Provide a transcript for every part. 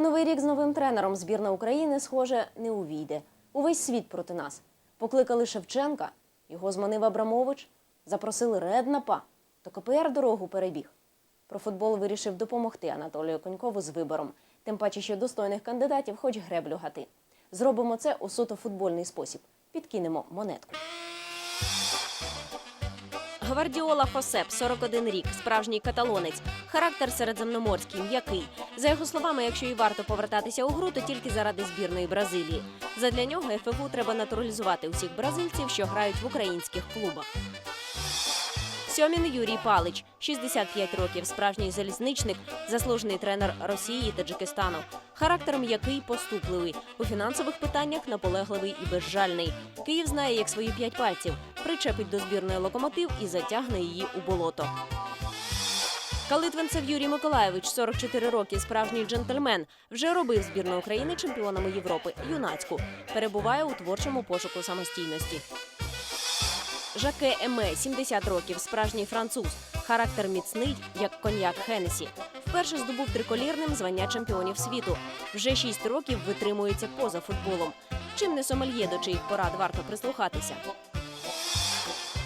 У новий рік з новим тренером збірна України, схоже, не увійде. Увесь світ проти нас. Покликали Шевченка, його зманив Абрамович, запросили Реднапа, то КПР дорогу перебіг. Про футбол вирішив допомогти Анатолію Конькову з вибором. Тим паче, що достойних кандидатів хоч греблю гати. Зробимо це у суто футбольний спосіб. Підкинемо монетку. Гвардіола Хосеп, 41 рік, справжній каталонець. Характер середземноморський, м'який. За його словами, якщо і варто повертатися у гру, то тільки заради збірної Бразилії. Задля нього ФФУ треба натуралізувати усіх бразильців, що грають в українських клубах. Сьомін Юрій Палич, 65 років, справжній залізничник, заслужений тренер Росії і Таджикистану. Характер м'який, поступливий. У фінансових питаннях наполегливий і безжальний. Київ знає, як свої п'ять пальців. Причепить до збірної локомотив і затягне її у болото. Калитвинцев Юрій Миколаєвич, 44 роки, справжній джентльмен, вже робив збірну України чемпіонами Європи юнацьку. Перебуває у творчому пошуку самостійності. Жаке Еме, 70 років, справжній француз. Характер міцний, як коньяк Хенесі. Вперше здобув триколірним звання чемпіонів світу. Вже 6 років витримується поза футболом. Чим не сомельє, до чиїх порад варто прислухатися.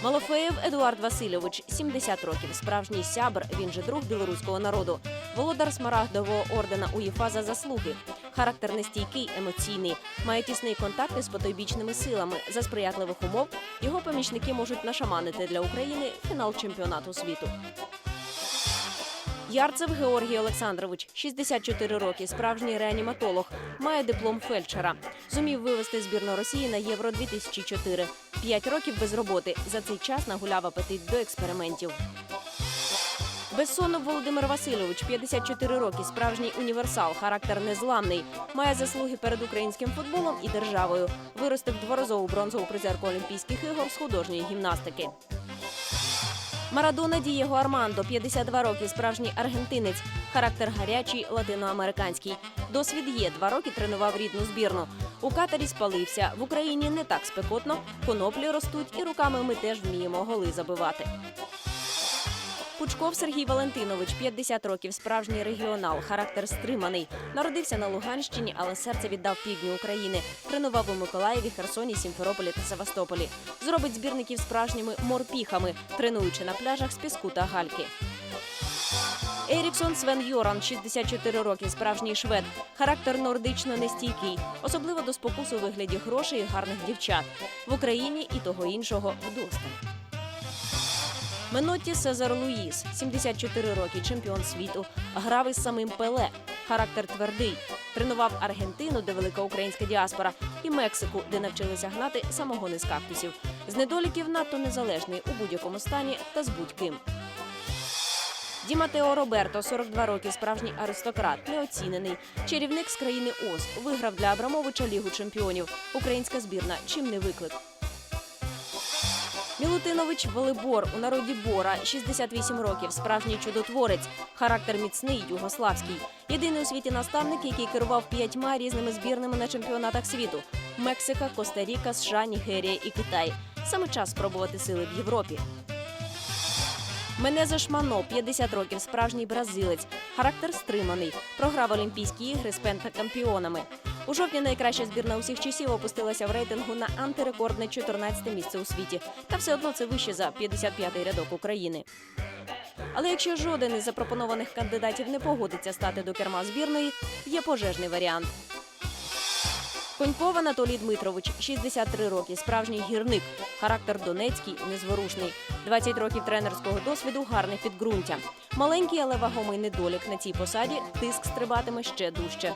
Малофеєв Едуард Васильович, 70 років, справжній сябр, він же друг білоруського народу. Володар смарагдового ордена УЄФА за заслуги. Характер нестійкий, емоційний, має тісний контакт із потойбічними силами. За сприятливих умов його помічники можуть нашаманити для України фінал чемпіонату світу. Ярцев Георгій Олександрович, 64 роки, справжній реаніматолог, має диплом фельдшера. Зумів вивести збірну Росії на Євро 2004. П'ять років без роботи. За цей час нагуляв апетит до експериментів. Безсонов Володимир Васильович, 54 роки, справжній універсал, характер незламний, має заслуги перед українським футболом і державою. Виростив дворазову бронзову призерку Олімпійських ігор з художньої гімнастики. Марадона Дієго Армандо, 52 роки, справжній аргентинець, характер гарячий, латиноамериканський. Досвід є, два роки тренував рідну збірну. У катері спалився. В Україні не так спекотно, коноплі ростуть, і руками ми теж вміємо голи забивати. Пучков Сергій Валентинович, 50 років, справжній регіонал, характер стриманий. Народився на Луганщині, але серце віддав півдню України. Тренував у Миколаєві, Херсоні, Сімферополі та Севастополі. Зробить збірників справжніми морпіхами, тренуючи на пляжах з піску та гальки. Еріксон Свен Йоран, 64 роки, справжній швед. Характер нордично нестійкий, особливо до спокусу у вигляді грошей і гарних дівчат. В Україні і того іншого вдосталь. Менотті Сезар Луїс, 74 роки, чемпіон світу, грав із самим Пеле. Характер твердий. Тренував Аргентину, де велика українська діаспора, і Мексику, де навчилися гнати самогони з кактусів. З недоліків надто незалежний у будь-якому стані та з будь-ким. Ді Матео Роберто, 42 роки, справжній аристократ, неоцінений. Чарівник з країни Оз. Виграв для Абрамовича Лігу чемпіонів. Українська збірна чим не виклик. Мілутинович Велибор у народі Бора, 68 років, справжній чудотворець, характер міцний, югославський. Єдиний у світі наставник, який керував п'ятьма різними збірними на чемпіонатах світу: Мексика, Коста-Ріка, США, Нігерія і Китай. Саме час спробувати сили в Європі. Мене Шмано, 50 років, справжній бразилець, характер стриманий, програв Олімпійські ігри з пентакампіонами. У жовтні найкраща збірна усіх часів опустилася в рейтингу на антирекордне 14 місце у світі. Та все одно це вище за 55-й рядок України. Але якщо жоден із запропонованих кандидатів не погодиться стати до керма збірної, є пожежний варіант. Коньков Анатолій Дмитрович, 63 роки, справжній гірник, характер донецький, незворушний, 20 років тренерського досвіду, гарне підґрунтя. Маленький, але вагомий недолік на цій посаді тиск стрибатиме ще дужче.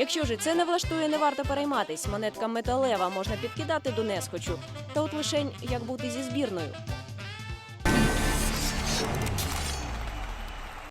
Якщо ж це не влаштує, не варто перейматись. Монетка металева можна підкидати до несхочу. Та от лишень як бути зі збірною.